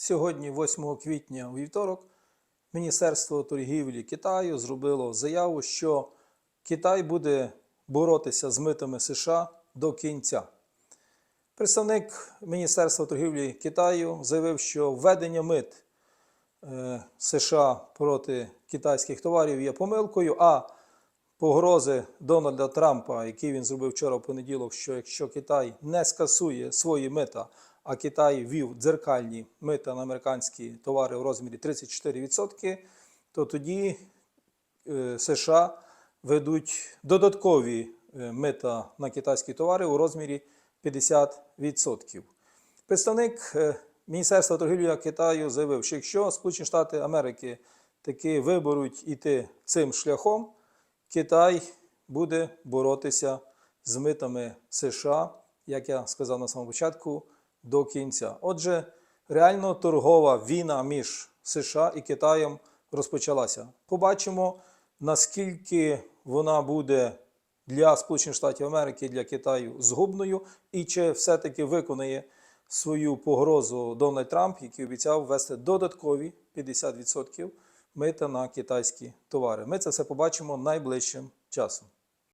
Сьогодні, 8 квітня у вівторок, Міністерство торгівлі Китаю зробило заяву, що Китай буде боротися з митами США до кінця. Представник Міністерства торгівлі Китаю заявив, що введення мит е, США проти китайських товарів є помилкою, а погрози Дональда Трампа, які він зробив вчора в понеділок, що якщо Китай не скасує свої мита, а Китай ввів дзеркальні мита на американські товари в розмірі 34%, то тоді е, США ведуть додаткові е, мита на китайські товари у розмірі 50%. Представник е, Міністерства торгівлі Китаю заявив, що якщо Сполучені Штати Америки таки виберуть іти цим шляхом, Китай буде боротися з митами США, як я сказав на самому початку, до кінця. Отже, реально торгова війна між США і Китаєм розпочалася. Побачимо, наскільки вона буде для Сполучених Штатів Америки, для Китаю згубною, і чи все-таки виконає свою погрозу Дональд Трамп, який обіцяв ввести додаткові 50% мита на китайські товари. Ми це все побачимо найближчим часом.